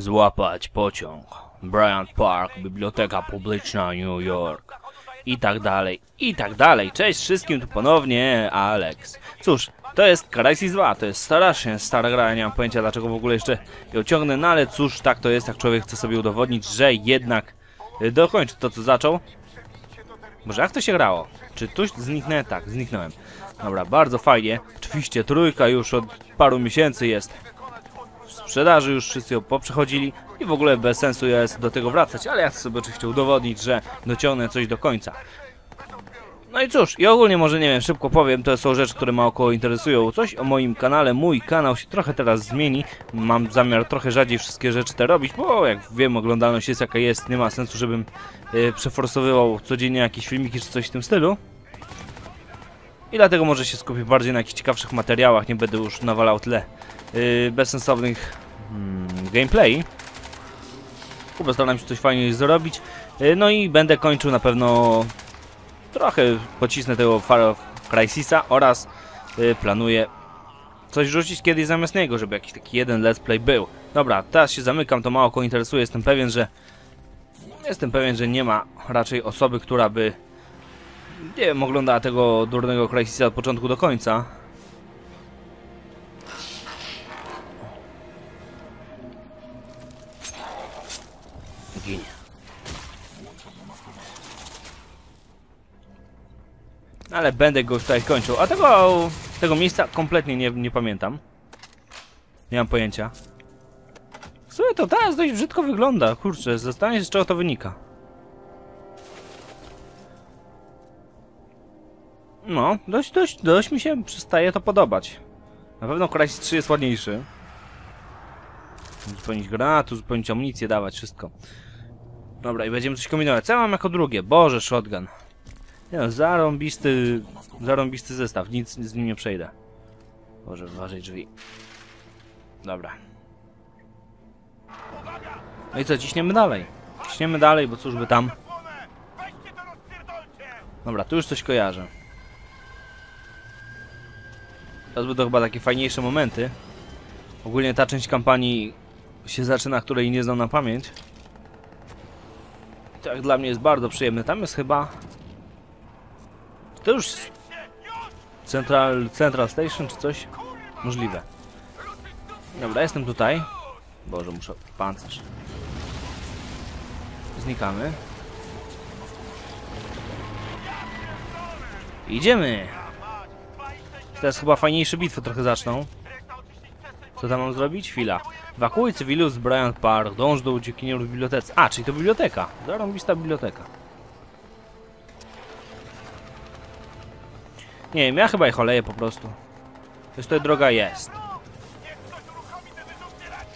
złapać pociąg. Bryant Park, Biblioteka Publiczna New York. I tak dalej, i tak dalej. Cześć wszystkim, tu ponownie Alex. Cóż, to jest Crysis 2, to jest strasznie stara gra, ja nie mam pojęcia dlaczego w ogóle jeszcze ją ciągnę, no ale cóż, tak to jest, jak człowiek chce sobie udowodnić, że jednak y, dokończy to co zaczął. Może jak to się grało? Czy tuś zniknę? Tak, zniknąłem. Dobra, bardzo fajnie. Oczywiście trójka już od paru miesięcy jest sprzedaży, już wszyscy ją poprzechodzili i w ogóle bez sensu jest do tego wracać, ale ja chcę sobie oczywiście udowodnić, że dociągnę coś do końca. No i cóż, i ogólnie może nie wiem, szybko powiem, to są rzeczy, które mało interesują. Coś o moim kanale, mój kanał się trochę teraz zmieni. Mam zamiar trochę rzadziej wszystkie rzeczy te robić, bo jak wiem, oglądalność jest jaka jest, nie ma sensu, żebym y, przeforsowywał codziennie jakieś filmiki czy coś w tym stylu. I dlatego może się skupię bardziej na jakichś ciekawszych materiałach, nie będę już nawalał tyle yy, bezsensownych mm, gameplay. Postaram się coś fajnie zrobić. Yy, no i będę kończył na pewno trochę pocisnę tego Far Crysisa oraz yy, planuję coś rzucić kiedyś zamiast niego, żeby jakiś taki jeden let's play był. Dobra, teraz się zamykam, to mało kogo interesuje, jestem pewien, że jestem pewien, że nie ma raczej osoby, która by nie wiem, oglądała tego durnego Crysisa od początku do końca. Ginie. Ale będę go już tutaj kończył. A tego, tego miejsca kompletnie nie, nie pamiętam. Nie mam pojęcia. Sumie to teraz dość brzydko wygląda. Kurczę, zastanawiam się z czego to wynika. No, dość, dość, dość mi się przestaje to podobać. Na pewno Crysis 3 jest ładniejszy. Zupełnić granatu, zupełnić amunicję, dawać, wszystko. Dobra, i będziemy coś kombinować. Co ja mam jako drugie? Boże, shotgun. Nie no, zarąbisty, zarąbisty zestaw, nic z nim nie przejdę. Boże, uważaj drzwi. Dobra. No i co, ciśniemy dalej. Ciśniemy dalej, bo cóż by tam. Dobra, tu już coś kojarzę. Teraz będą chyba takie fajniejsze momenty. Ogólnie ta część kampanii się zaczyna, której nie znam na pamięć. Tak dla mnie jest bardzo przyjemne. Tam jest chyba... To już... Central, Central Station czy coś? Możliwe. Dobra, jestem tutaj. Boże, muszę... Pancerz. Znikamy. Idziemy! Teraz chyba fajniejsze bitwy trochę zaczną. Co tam mam zrobić? Chwila. Ewakuuj cywilów z Bryant Park, dąż do uciekinier w bibliotece. A, czyli to biblioteka. Zarąbista biblioteka. Nie wiem, ja chyba ich oleję po prostu. Coś tutaj droga jest.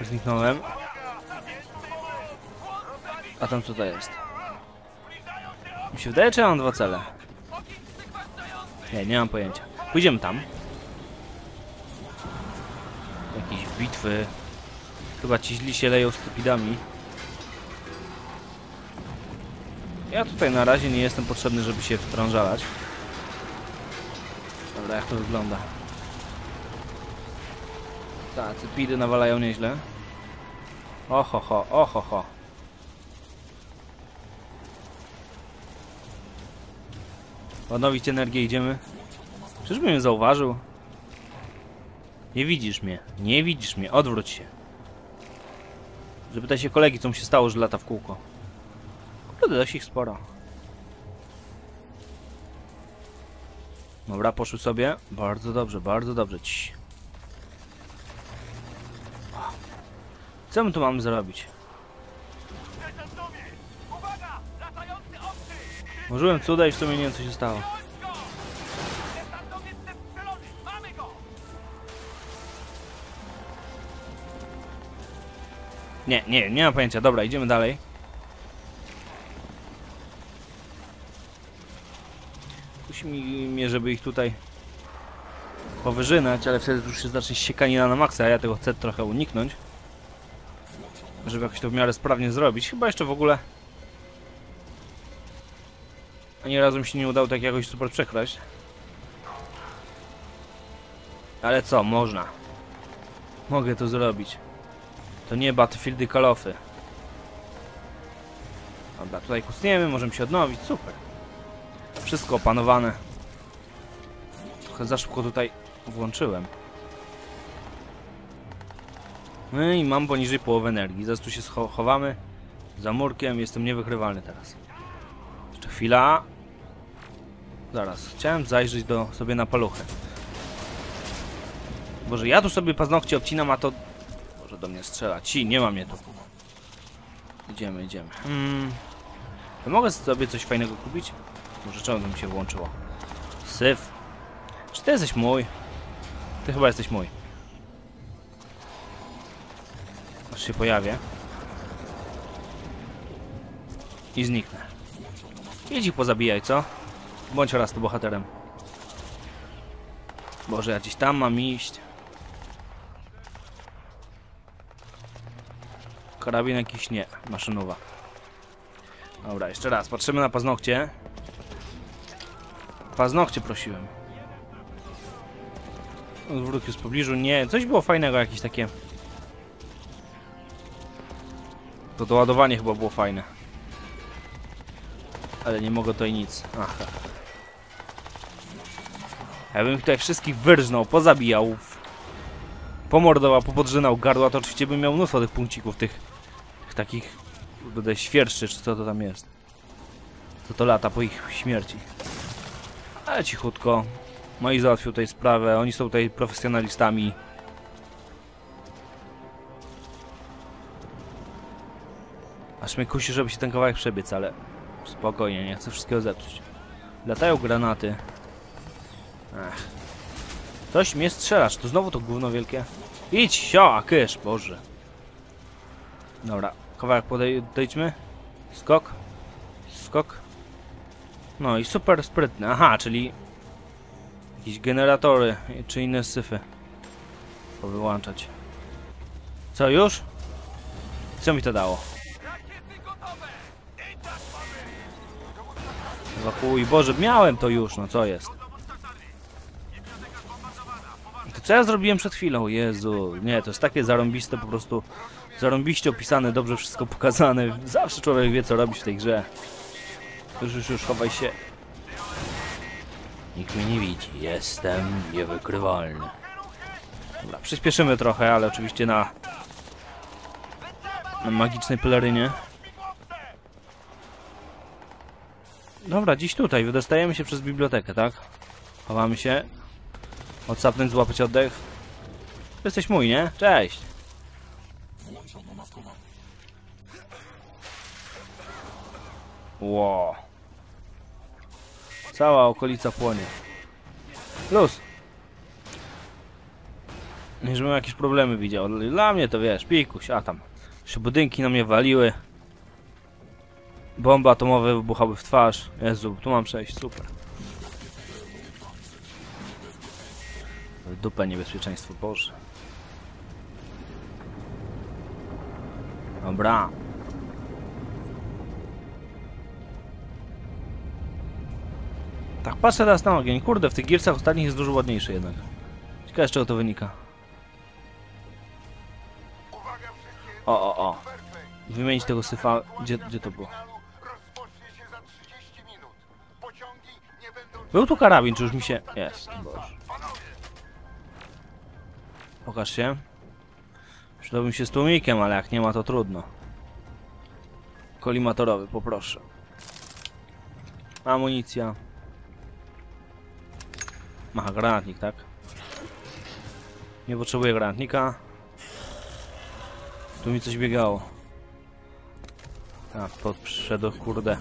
Zniknąłem. A tam co to jest? Mi się wydaje, czy ja mam dwa cele? Nie, nie mam pojęcia. Pójdziemy tam. Jakieś bitwy. Chyba ci źli się leją stupidami. Ja tutaj na razie nie jestem potrzebny, żeby się wtrążalać. Dobra, jak to wygląda? Tak, cypidy nawalają nieźle. Oho, ho, oho, ho. Odnowić energię, idziemy. Czyżbym mnie zauważył? Nie widzisz mnie. Nie widzisz mnie. Odwróć się. Zapytaj się kolegi, co mu się stało, że lata w kółko. Kurde, dość ich sporo. Dobra, poszły sobie. Bardzo dobrze, bardzo dobrze. Ci. Co my tu mamy zrobić? Użyłem cuda i w sumie nie wiem, co się stało. Nie, nie, nie mam pojęcia. Dobra, idziemy dalej. Kusi mnie, żeby ich tutaj powyżynać, ale wtedy już się zacznie siekanina na maksa, a ja tego chcę trochę uniknąć. Żeby jakoś to w miarę sprawnie zrobić. Chyba jeszcze w ogóle... Ani razu mi się nie udało tak jakoś super przekraść. Ale co, można. Mogę to zrobić. To nie Battlefield i Call ofy. Dobra, tutaj kusniemy, możemy się odnowić, super. Wszystko opanowane. Trochę za szybko tutaj włączyłem. No i mam poniżej połowy energii. Zaraz tu się scho- chowamy. Za murkiem jestem niewykrywalny teraz. Jeszcze chwila. Zaraz, chciałem zajrzeć do sobie na paluchy. Boże, ja tu sobie paznokcie obcinam, a to... Do mnie strzela. Ci, nie ma mnie tu. Idziemy, idziemy. Hmm. To mogę sobie coś fajnego kupić? Może czemu mi się włączyło? Syf. Czy ty jesteś mój? Ty chyba jesteś mój. Aż się pojawię. I zniknę. Idź ich pozabijaj, co? Bądź raz tu bohaterem. Boże, ja gdzieś tam mam iść. Karabin jakiś nie, maszynowa. Dobra, jeszcze raz, patrzymy na paznokcie. Paznokcie prosiłem. Wróg jest w pobliżu, nie, coś było fajnego, jakieś takie... To doładowanie chyba było fajne. Ale nie mogę tutaj nic. Aha. Ja bym tutaj wszystkich wyrżnął, pozabijał, pomordował, popodrzynał gardła, to oczywiście bym miał mnóstwo tych punkcików, tych, takich, kurde, świerszczy, czy co to tam jest. Co to lata po ich śmierci. Ale cichutko. No i załatwił tutaj sprawę, oni są tutaj profesjonalistami. Aż mnie kusi, żeby się ten kawałek przebiec, ale spokojnie, nie chcę wszystkiego zepsuć. Latają granaty. Ech. Ktoś mnie strzelasz, to znowu to gówno wielkie. Idź, sio, a kysz, boże. Dobra, kawałek podejdźmy. Skok. Skok. No i super sprytny. Aha, czyli jakieś generatory czy inne syfy. Powyłączać. Co już? Co mi to dało? Ewakuuj. Boże, miałem to już, no co jest? To co ja zrobiłem przed chwilą? Jezu, nie, to jest takie zarąbiste po prostu. Zarąbiście opisane, dobrze wszystko pokazane. Zawsze człowiek wie co robić w tej grze. Już, już, już, chowaj się. Nikt mnie nie widzi. Jestem niewykrywalny. Dobra, przyspieszymy trochę, ale oczywiście na, na magicznej pelerynie. Dobra, dziś tutaj. Wydostajemy się przez bibliotekę, tak? Chowamy się. Odsapnąć, złapać oddech. Jesteś mój, nie? Cześć. Ło. Cała okolica płonie. Plus. Nie, żebym jakieś problemy widział. Dla mnie to wiesz, pikuś, a tam. Jeszcze budynki na mnie waliły. Bomby atomowe wybuchały w twarz. Jezu, tu mam przejść, super. Dupę niebezpieczeństwo, Boże. Dobra. Tak, patrzę teraz na ogień. Kurde, w tych giercach ostatnich jest dużo ładniejszy jednak. Ciekawe, z czego to wynika. O, o, o. Wymienić tego syfa. Gdzie, gdzie to było? Rozpocznie się za 30 minut. Pociągi nie będą... Był tu karabin, czy już mi się... Jest, Boże. Pokaż się. Przydałbym się z tłumikiem, ale jak nie ma, to trudno. Kolimatorowy, poproszę. Amunicja. Aha, granatnik, tak? Nie potrzebuję granatnika. Tu mi coś biegało. A, to przyszedł, kurde.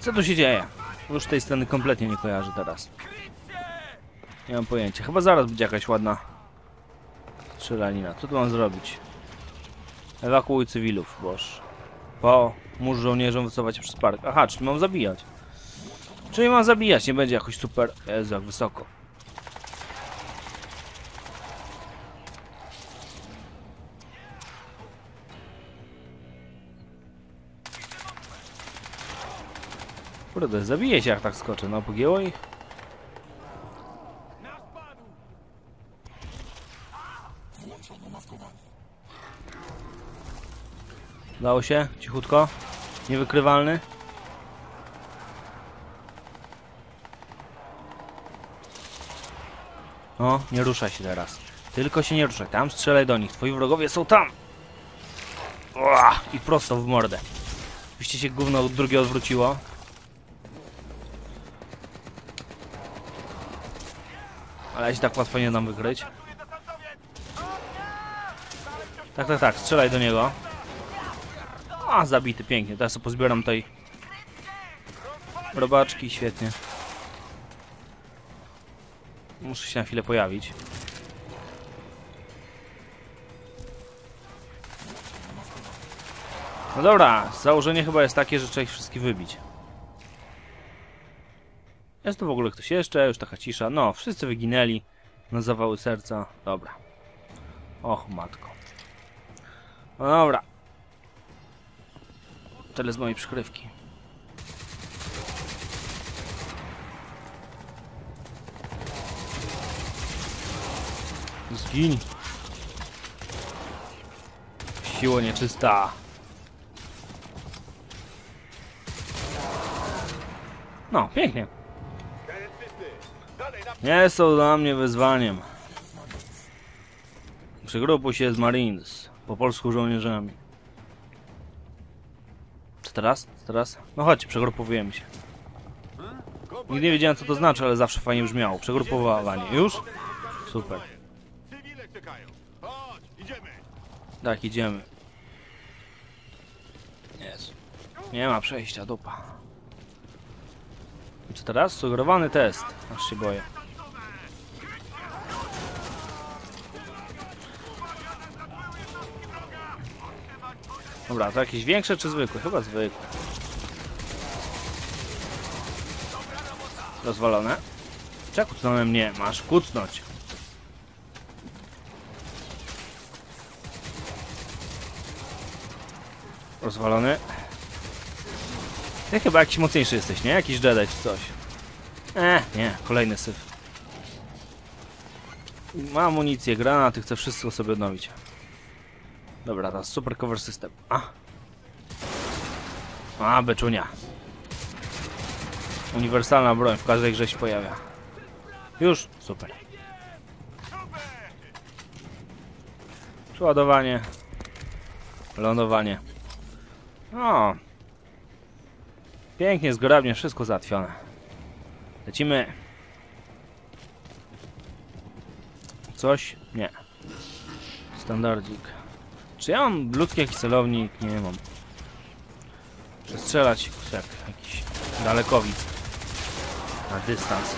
Co tu się dzieje? Już tej sceny kompletnie nie kojarzę teraz. Nie mam pojęcia. Chyba zaraz będzie jakaś ładna strzelanina. Co tu mam zrobić? Ewakuuj cywilów, boż. Po mórz żołnierzom wycofać się przez park. Aha, czyli mam zabijać. Czyli mam zabijać, nie będzie jakoś super... Jezu, jak wysoko. Kurde, zabije się jak tak skoczę, no pogięło ich? Udało się? Cichutko? Niewykrywalny? O, nie ruszaj się teraz. Tylko się nie ruszaj. Tam strzelaj do nich. Twoi wrogowie są tam. Ua, I prosto w mordę. Byście się gówno drugie odwróciło. Ale się tak łatwo nie dam wykryć. Tak, tak, tak. Strzelaj do niego. A, zabity, pięknie. Teraz pozbieram tutaj robaczki, świetnie. Muszę się na chwilę pojawić. No dobra, założenie chyba jest takie, że trzeba ich wszystkich wybić. Jest tu w ogóle ktoś jeszcze? Już taka cisza. No, wszyscy wyginęli na zawały serca. Dobra. Och, matko. No dobra. Tyle z mojej przykrywki. Zgiń. Siło nieczysta. No, pięknie. Nie są dla mnie wyzwaniem. Przygrupuj się z Marines. Po polsku żołnierzami. Teraz? Teraz? No chodź, przegrupowujemy się. Nigdy nie wiedziałem co to znaczy, ale zawsze fajnie brzmiało. Przegrupowanie. Już? Super. Tak, idziemy. Jest. Nie ma przejścia, dupa. I co teraz? Sugerowany test. Aż się boję. Dobra, to jakieś większe czy zwykłe? Chyba zwykłe. Rozwalone. Czego kucnąłem mnie? Masz kucnąć. Rozwalony. Ty chyba jakiś mocniejszy jesteś, nie? Jakiś Jedi czy coś. E, nie, kolejny syf. Ma amunicję, granaty, chcę wszystko sobie odnowić. Dobra, teraz super cover system. A. A, beczunia. Uniwersalna broń, w każdej grze się pojawia. Już? Super. Przeładowanie. Lądowanie. O. Pięknie, zgrabnie, wszystko załatwione. Lecimy. Coś? Nie. Standardzik. Czy ja mam ludzki jakiś celownik? Nie mam. Przestrzelać jak jakiś dalekowid. Na dystans.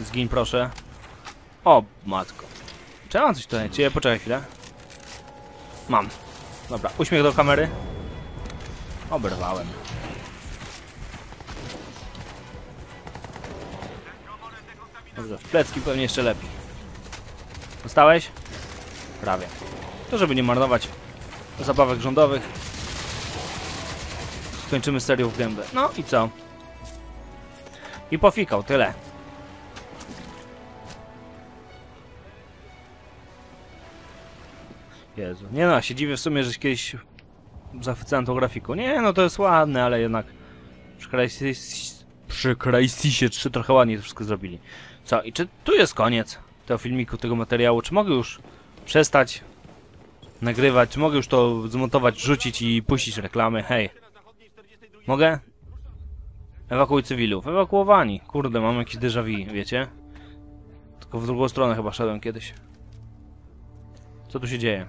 Zgiń proszę. O, matko. Czy ja mam coś tutaj? Ja poczekaj chwilę? Mam. Dobra, uśmiech do kamery. Oberwałem. Dobrze, w plecki pewnie jeszcze lepiej. Dostałeś? Prawie. To żeby nie marnować zabawek rządowych. Skończymy serią w gębę. No i co? I pofikał, tyle. Jezu. Nie no, się dziwię w sumie, że się kiedyś zachwycałem tą grafiką. Nie no, to jest ładne, ale jednak przy Crysis, przy Crysisie 3 trochę ładniej to wszystko zrobili. Co, i czy tu jest koniec tego filmiku, tego materiału? Czy mogę już przestać nagrywać? Czy mogę już to zmontować, rzucić i puścić reklamy? Hej. Mogę? Ewakuuj cywilów. Ewakuowani. Kurde, mam jakiś déjà vu, wiecie? Tylko w drugą stronę chyba szedłem kiedyś. Co tu się dzieje?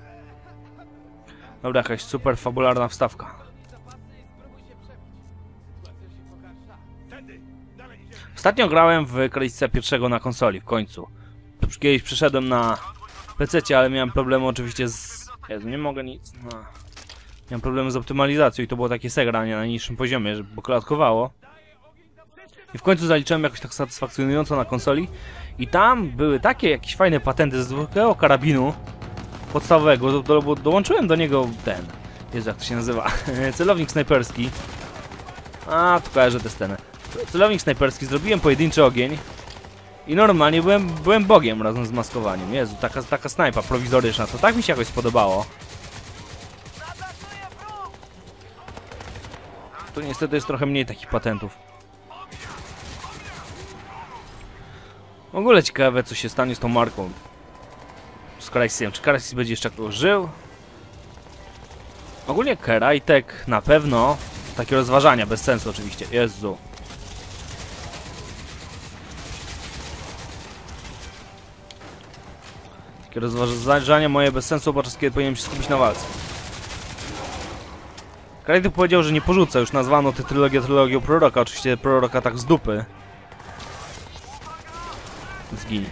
Dobra, jakaś super fabularna wstawka. Ostatnio grałem w Kralice pierwszego na konsoli, w końcu. Kiedyś przeszedłem na PC, ale miałem problemy oczywiście z... Jezu, nie mogę nic... No. Miałem problemy z optymalizacją i to było takie segranie na niższym poziomie, żeby poklatkowało. I w końcu zaliczyłem jakoś tak satysfakcjonująco na konsoli. I tam były takie jakieś fajne patenty z zwykłego karabinu podstawowego, do, do, dołączyłem do niego ten, Jezu, jak to się nazywa, celownik snajperski. A, tu kojarzę tę scenę. Celownik snajperski, zrobiłem pojedynczy ogień I normalnie byłem, byłem bogiem razem z maskowaniem. Jezu, taka, taka snajpa prowizoryczna, to tak mi się jakoś spodobało. Tu niestety jest trochę mniej takich patentów. W ogóle ciekawe, co się stanie z tą marką. Z Krysisem. Czy Krysis będzie jeszcze jakoś żył? Ogólnie Kerajtek na pewno. Takie rozważania, bez sensu oczywiście. Jezu. Takie rozważania moje bez sensu podczas kiedy powinienem się skupić na walce. Krajtek powiedział, że nie porzuca. Już nazwano tę trylogię trylogią proroka. Oczywiście proroka tak z dupy. Zgiń.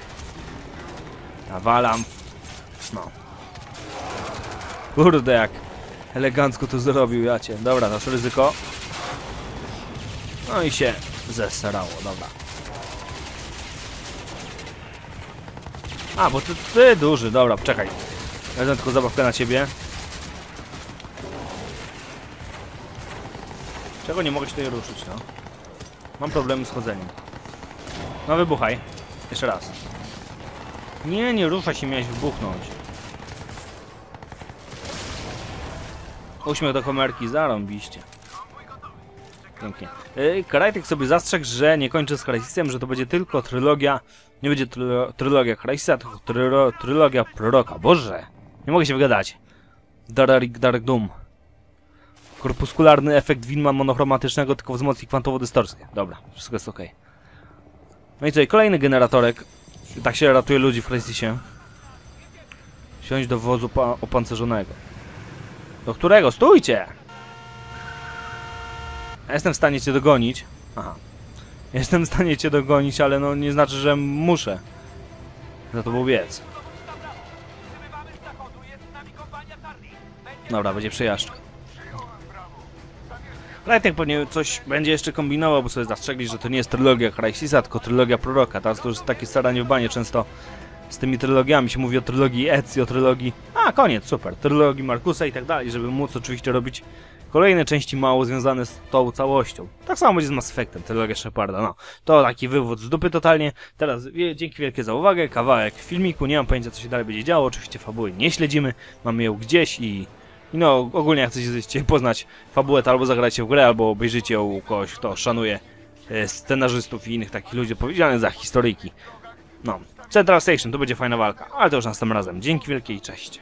Nawalam. No. Kurde jak elegancko to zrobił, jacie. Dobra, nasze ryzyko. No i się zeserało, dobra. A, bo ty, ty duży, dobra, czekaj. Wezmę tylko zabawkę na ciebie. Czego nie mogę się tutaj ruszyć, no? Mam problemy z chodzeniem. No wybuchaj. Jeszcze raz. Nie, nie ruszaj się, miałeś wybuchnąć. Uśmiech do komerki, zarąbiście. Pięknie. Yy, Karajtek sobie zastrzegł, że nie kończy z Krysisem, że to będzie tylko trylogia. Nie będzie trylo, trylogia Krysisa, tylko trylo, trylogia proroka. Boże! Nie mogę się wygadać. Dark Dark Doom. Korpuskularny efekt widma monochromatycznego, tylko wzmocni kwantowo dystorsję. Dobra, wszystko jest ok. No i co, kolejny generatorek. Tak się ratuje ludzi w Crysisie. Siądź do wozu pa- opancerzonego. Do którego? Stójcie! Ja Jestem w stanie cię dogonić. Aha. Jestem w stanie cię dogonić, ale no nie znaczy, że muszę. Za to biec. Dobra, będzie przejażdżka. Lightek pewnie coś będzie jeszcze kombinował, bo sobie zastrzegli, że to nie jest trylogia Crysisa, tylko trylogia Proroka. Teraz to już jest takie staranie w banie często z tymi trylogiami. Się mówi o trylogii Ezio, o trylogii... A, koniec, super. Trylogii Markusa i tak dalej, żeby móc oczywiście robić kolejne części mało związane z tą całością. Tak samo będzie z Mass Effectem, trylogia Sheparda, no. To taki wywód z dupy totalnie. Teraz dzięki wielkie za uwagę, kawałek filmiku, nie mam pojęcia co się dalej będzie działo, oczywiście fabuły nie śledzimy, mamy ją gdzieś i... No, ogólnie jak chcecie poznać fabułę, to albo zagrajcie w grę, albo obejrzycie ją u kogoś, kto szanuje e, scenarzystów i innych takich ludzi odpowiedzialnych za historyjki. No, Central Station, to będzie fajna walka, ale to już następnym razem. Dzięki wielkie i cześć.